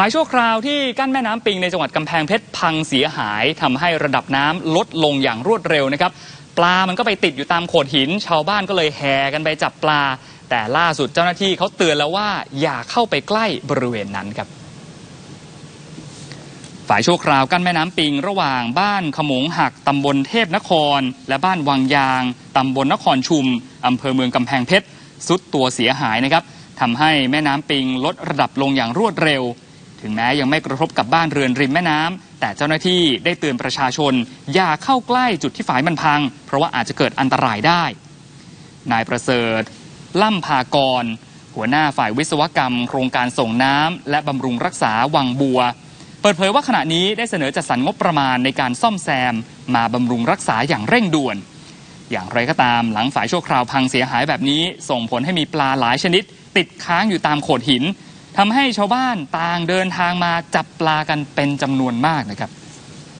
ฝายชั่วคราวที่กั้นแม่น้ำปิงในจังหวัดกำแพงเพชรพังเสียหายทำให้ระดับน้ำลดลงอย่างรวดเร็วนะครับ ปลามันก็ไปติดอยู่ตามโขดหิน ชาวบ้านก็เลยแห่กันไปจับปลา แต่ล่าสุดเจ้าหน้าที่เขาเตือนแล้วว่าอย่าเข้าไปใกล้บริเวณนั้นครับฝ่ายชั่วคราวกั้นแม่น้ำปิงระหว่างบ้านขมงหักตำบลเทพนคร และบ้านวังยางตำบลนครชุมอำเภอเมืองกำแพงเพชรสุดตัวเสียหายนะครับทำให้แม่น้ำปิงลดระดับลงอย่างรวดเร็ว ถึงแม้ยังไม่กระทบกับบ้านเรือนริมแม่น้ำแต่เจ้าหน้าที่ได้เตือนประชาชน อย่าเข้าใกล้จุดที่ฝายมันพัง เพราะว่าอาจจะเกิดอันตรายได้ นายประเสริฐ ล่ำพากร หัวหน้าฝ่ายวิศวกรรม โครงการส่งน้ำและบำรุงรักษาวังบัว เปิดเผยว่าขณะนี้ได้เสนอจัดสรรงบประมาณในการซ่อมแซม มาบำรุงรักษาอย่างเร่งด่วน อย่างไรก็ตามหลังฝ่ายชั่วคราวพังเสียหายแบบนี้ ส่งผลให้มีปลาหลายชนิด ติดค้างอยู่ตามโขดหิน ทำให้ชาวบ้านต่างเดินทางมาจับปลากันเป็นจำนวนมากนะครับ